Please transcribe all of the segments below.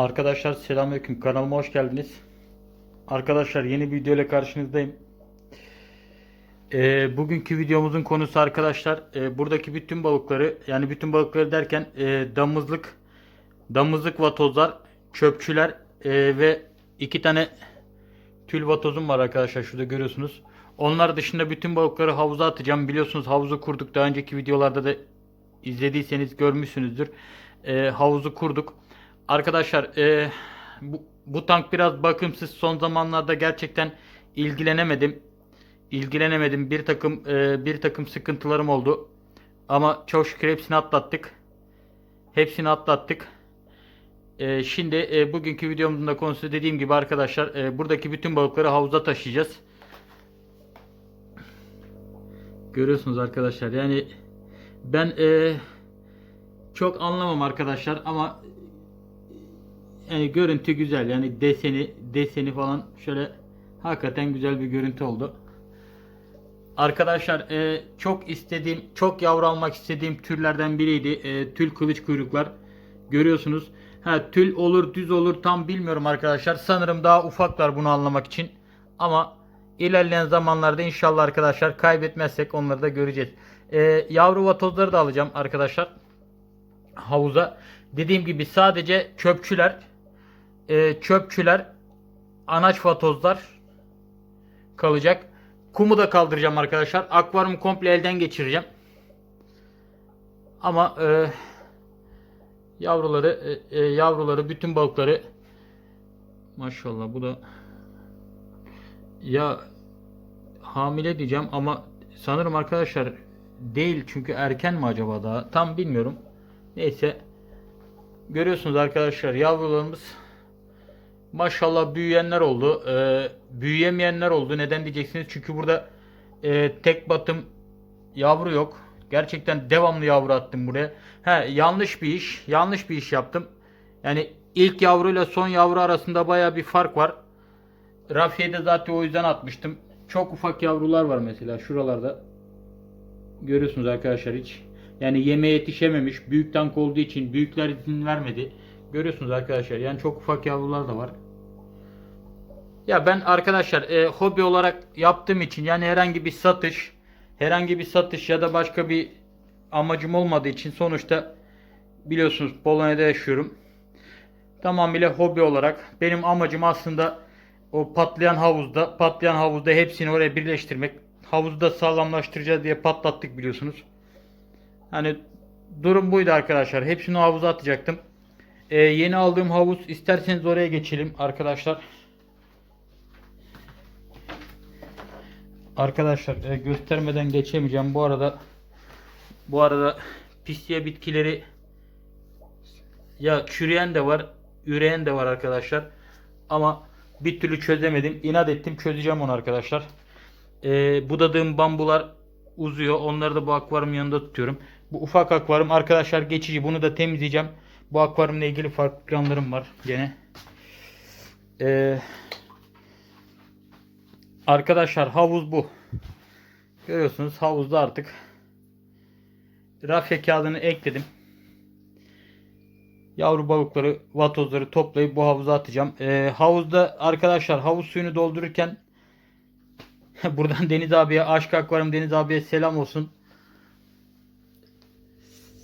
Arkadaşlar selamünaleyküm kanalıma hoş geldiniz. Arkadaşlar yeni bir video ile karşınızdayım. Ee, bugünkü videomuzun konusu arkadaşlar e, buradaki bütün balıkları yani bütün balıkları derken e, damızlık damızlık vatozlar, çöpçüler e, ve iki tane tül vatozum var arkadaşlar şurada görüyorsunuz. Onlar dışında bütün balıkları havuza atacağım. Biliyorsunuz havuzu kurduk. Daha önceki videolarda da izlediyseniz görmüşsünüzdür. E, havuzu kurduk. Arkadaşlar e, bu, bu tank biraz bakımsız. Son zamanlarda gerçekten ilgilenemedim. İlgilenemedim. Bir takım e, bir takım sıkıntılarım oldu. Ama çok şükür hepsini atlattık. Hepsini atlattık. E, şimdi e, bugünkü videomuzun da konusu dediğim gibi arkadaşlar e, buradaki bütün balıkları havuza taşıyacağız. Görüyorsunuz arkadaşlar yani ben e, çok anlamam arkadaşlar ama yani görüntü güzel yani deseni deseni falan şöyle hakikaten güzel bir görüntü oldu. Arkadaşlar e, çok istediğim çok yavru almak istediğim türlerden biriydi e, tül kılıç kuyruklar görüyorsunuz. Ha tül olur düz olur tam bilmiyorum arkadaşlar sanırım daha ufaklar bunu anlamak için ama ilerleyen zamanlarda inşallah arkadaşlar kaybetmezsek onları da göreceğiz. E, yavru vatozları da alacağım arkadaşlar havuza. Dediğim gibi sadece çöpçüler, e, çöpçüler, anaç vatozlar kalacak. Kumu da kaldıracağım arkadaşlar. Akvaryum komple elden geçireceğim. Ama e, yavruları, e, e, yavruları, bütün balıkları maşallah bu da ya hamile diyeceğim ama sanırım arkadaşlar değil çünkü erken mi acaba daha tam bilmiyorum. Neyse. Görüyorsunuz arkadaşlar yavrularımız maşallah büyüyenler oldu. Ee, büyüyemeyenler oldu. Neden diyeceksiniz? Çünkü burada e, tek batım yavru yok. Gerçekten devamlı yavru attım buraya. He, yanlış bir iş. Yanlış bir iş yaptım. Yani ilk yavruyla son yavru arasında baya bir fark var. Rafiye'de zaten o yüzden atmıştım. Çok ufak yavrular var mesela şuralarda. Görüyorsunuz arkadaşlar hiç yani yemeğe yetişememiş. Büyük tank olduğu için büyükler izin vermedi. Görüyorsunuz arkadaşlar. Yani çok ufak yavrular da var. Ya ben arkadaşlar e, hobi olarak yaptığım için yani herhangi bir satış, herhangi bir satış ya da başka bir amacım olmadığı için sonuçta biliyorsunuz Polonya'da yaşıyorum. Tamamıyla hobi olarak benim amacım aslında o patlayan havuzda, patlayan havuzda hepsini oraya birleştirmek. Havuzu da sağlamlaştıracağız diye patlattık biliyorsunuz. Hani durum buydu arkadaşlar. Hepsini havuza atacaktım. Ee, yeni aldığım havuz isterseniz oraya geçelim arkadaşlar. Arkadaşlar e, göstermeden geçemeyeceğim. Bu arada bu arada pisliğe bitkileri ya çürüyen de var, üreyen de var arkadaşlar. Ama bir türlü çözemedim. İnat ettim çözeceğim onu arkadaşlar. Ee, budadığım bambular uzuyor. Onları da bu akvaryum yanında tutuyorum. Bu ufak akvaryum arkadaşlar geçici. Bunu da temizleyeceğim. Bu akvaryumla ilgili farklı planlarım var gene. Ee, arkadaşlar havuz bu. Görüyorsunuz havuzda artık rafya kağıdını ekledim. Yavru balıkları, vatozları toplayıp bu havuza atacağım. Ee, havuzda arkadaşlar havuz suyunu doldururken buradan Deniz abiye, aşk akvaryum Deniz abiye selam olsun.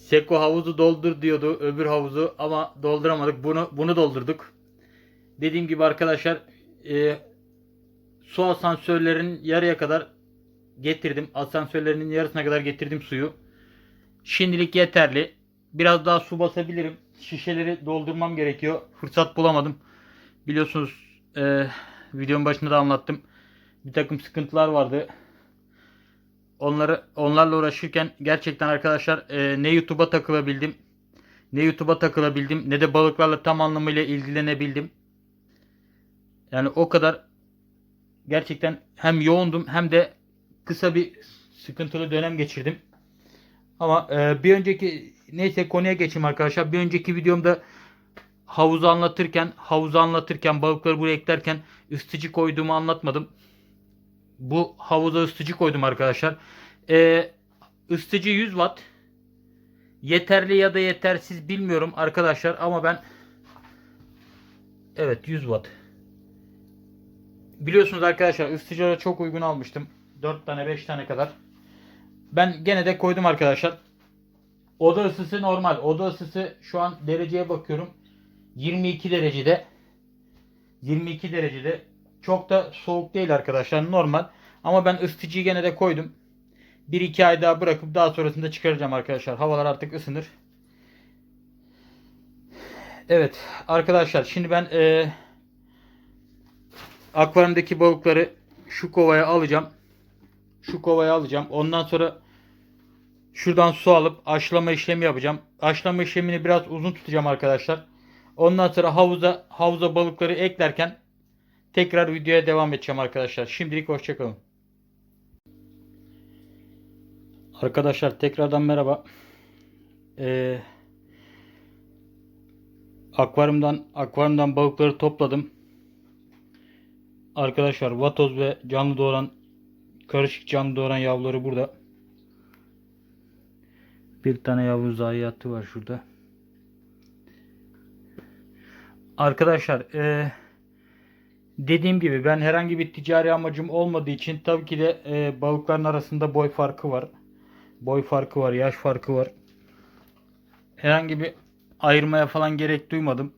Seko havuzu doldur diyordu öbür havuzu ama dolduramadık. Bunu bunu doldurduk. Dediğim gibi arkadaşlar e, su asansörlerinin yarıya kadar getirdim. Asansörlerinin yarısına kadar getirdim suyu. Şimdilik yeterli. Biraz daha su basabilirim. Şişeleri doldurmam gerekiyor. Fırsat bulamadım. Biliyorsunuz e, videonun başında da anlattım. Bir takım sıkıntılar vardı onları onlarla uğraşırken gerçekten arkadaşlar e, ne YouTube'a takılabildim ne YouTube'a takılabildim ne de balıklarla tam anlamıyla ilgilenebildim. Yani o kadar gerçekten hem yoğundum hem de kısa bir sıkıntılı dönem geçirdim. Ama e, bir önceki neyse konuya geçeyim arkadaşlar. Bir önceki videomda havuzu anlatırken, havuzu anlatırken, balıkları buraya eklerken ısıtıcı koyduğumu anlatmadım bu havuza ısıtıcı koydum arkadaşlar. Ee, ısıtıcı 100 watt. Yeterli ya da yetersiz bilmiyorum arkadaşlar ama ben Evet 100 watt. Biliyorsunuz arkadaşlar ısıtıcılara çok uygun almıştım. 4 tane 5 tane kadar. Ben gene de koydum arkadaşlar. Oda ısısı normal. Oda ısısı şu an dereceye bakıyorum. 22 derecede. 22 derecede. Çok da soğuk değil arkadaşlar. Normal. Ama ben ısıtıcıyı gene de koydum. 1-2 ay daha bırakıp daha sonrasında çıkaracağım arkadaşlar. Havalar artık ısınır. Evet arkadaşlar şimdi ben eee akvaryumdaki balıkları şu kovaya alacağım. Şu kovaya alacağım. Ondan sonra şuradan su alıp aşılama işlemi yapacağım. Aşılama işlemini biraz uzun tutacağım arkadaşlar. Ondan sonra havuza havuza balıkları eklerken tekrar videoya devam edeceğim arkadaşlar. Şimdilik hoşçakalın. Arkadaşlar tekrardan merhaba. Ee, akvaryumdan akvaryumdan balıkları topladım. Arkadaşlar vatoz ve canlı doğuran karışık canlı doğuran yavruları burada. Bir tane yavru zayiatı var şurada. Arkadaşlar e, dediğim gibi ben herhangi bir ticari amacım olmadığı için tabii ki de e, balıkların arasında boy farkı var. Boy farkı var, yaş farkı var. Herhangi bir ayırmaya falan gerek duymadım.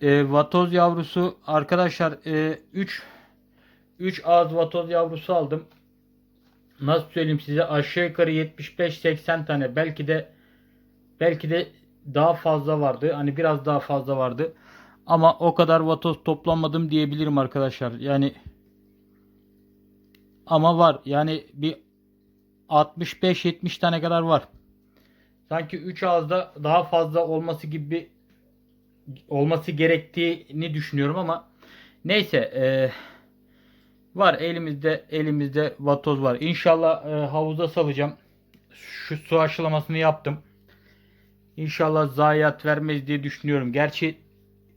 E, vatoz yavrusu arkadaşlar 3 3 ağız vatoz yavrusu aldım. Nasıl söyleyeyim size aşağı yukarı 75-80 tane belki de belki de daha fazla vardı. Hani biraz daha fazla vardı. Ama o kadar vatoz toplamadım diyebilirim arkadaşlar. Yani ama var. Yani bir 65-70 tane kadar var. Sanki 3 ağızda daha fazla olması gibi olması gerektiğini düşünüyorum ama neyse e, var elimizde elimizde vatoz var. İnşallah e, havuza salacağım. Şu su aşılamasını yaptım. İnşallah zayiat vermez diye düşünüyorum. Gerçi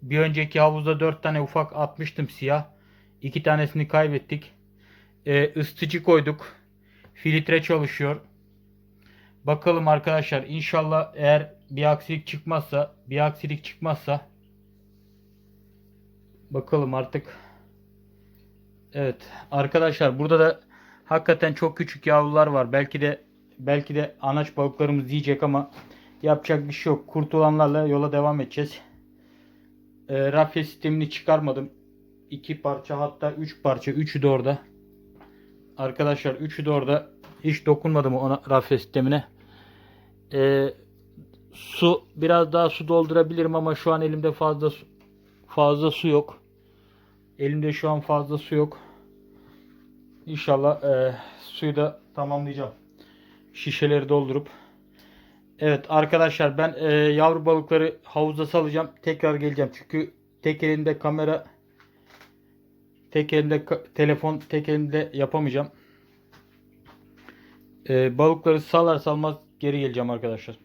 bir önceki havuzda 4 tane ufak atmıştım siyah. 2 tanesini kaybettik. E, ısıtıcı koyduk. Filtre çalışıyor. Bakalım arkadaşlar inşallah eğer bir aksilik çıkmazsa bir aksilik çıkmazsa bakalım artık evet arkadaşlar burada da hakikaten çok küçük yavrular var belki de belki de anaç balıklarımız yiyecek ama yapacak bir şey yok kurtulanlarla yola devam edeceğiz e, rafya sistemini çıkarmadım iki parça hatta üç parça üçü de orada arkadaşlar üçü de orada hiç dokunmadım ona rafya sistemine ee, su biraz daha su doldurabilirim ama şu an elimde fazla fazla su yok. Elimde şu an fazla su yok. İnşallah e, suyu da tamamlayacağım. Şişeleri doldurup. Evet arkadaşlar ben e, yavru balıkları havuza salacağım. Tekrar geleceğim. Çünkü tek elimde kamera tek elimde ka- telefon tek elimde yapamayacağım. E, balıkları salar salmaz geri geleceğim arkadaşlar.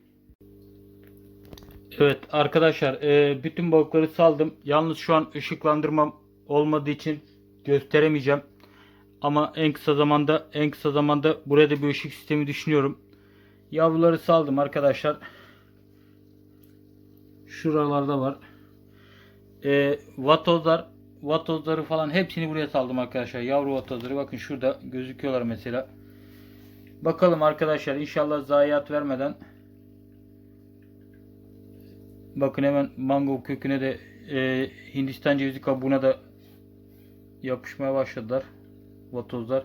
Evet arkadaşlar e, bütün balıkları saldım. Yalnız şu an ışıklandırmam olmadığı için gösteremeyeceğim. Ama en kısa zamanda en kısa zamanda buraya da bir ışık sistemi düşünüyorum. Yavruları saldım arkadaşlar. Şuralarda var. E, vatozlar vatozları falan hepsini buraya saldım arkadaşlar. Yavru vatozları bakın şurada gözüküyorlar mesela. Bakalım arkadaşlar inşallah zayiat vermeden bakın hemen mango köküne de e, Hindistan cevizi kabuğuna da yapışmaya başladılar vatozlar.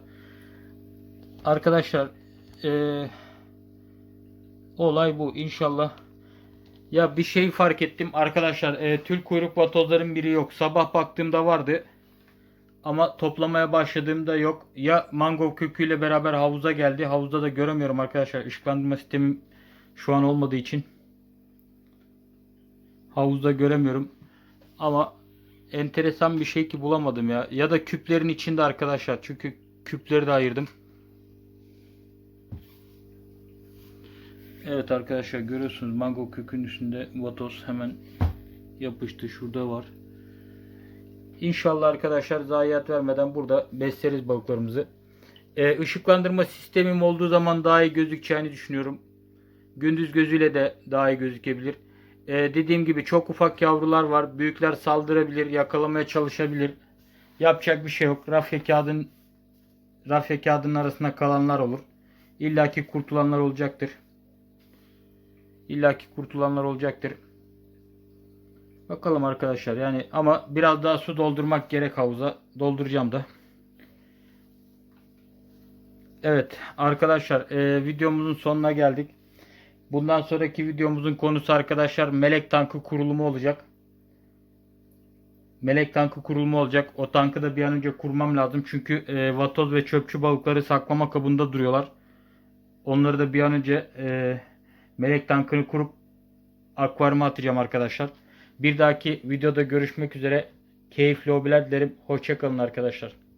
Arkadaşlar e, olay bu inşallah. Ya bir şey fark ettim arkadaşlar e, tül kuyruk vatozların biri yok. Sabah baktığımda vardı. Ama toplamaya başladığımda yok. Ya mango köküyle beraber havuza geldi. Havuzda da göremiyorum arkadaşlar. Işıklandırma sistemim şu an olmadığı için. Havuzda göremiyorum. Ama enteresan bir şey ki bulamadım ya. Ya da küplerin içinde arkadaşlar. Çünkü küpleri de ayırdım. Evet arkadaşlar görüyorsunuz mango kökünün üstünde vatoz hemen yapıştı. Şurada var. İnşallah arkadaşlar zayiat vermeden burada besleriz balıklarımızı. Ee, ışıklandırma sistemim olduğu zaman daha iyi gözükeceğini düşünüyorum. Gündüz gözüyle de daha iyi gözükebilir. Ee, dediğim gibi çok ufak yavrular var. Büyükler saldırabilir, yakalamaya çalışabilir. Yapacak bir şey yok. Rafya kağıdın rafya kağıdının arasında kalanlar olur. İlla ki kurtulanlar olacaktır. İlla ki kurtulanlar olacaktır. Bakalım arkadaşlar yani ama biraz daha su doldurmak gerek havuza. Dolduracağım da. Evet arkadaşlar e, videomuzun sonuna geldik. Bundan sonraki videomuzun konusu arkadaşlar melek tankı kurulumu olacak. Melek tankı kurulumu olacak. O tankı da bir an önce kurmam lazım. Çünkü e, vatoz ve çöpçü balıkları saklama kabında duruyorlar. Onları da bir an önce e, melek tankını kurup akvaryuma atacağım arkadaşlar. Bir dahaki videoda görüşmek üzere. Keyifli hobiler dilerim. Hoşçakalın arkadaşlar.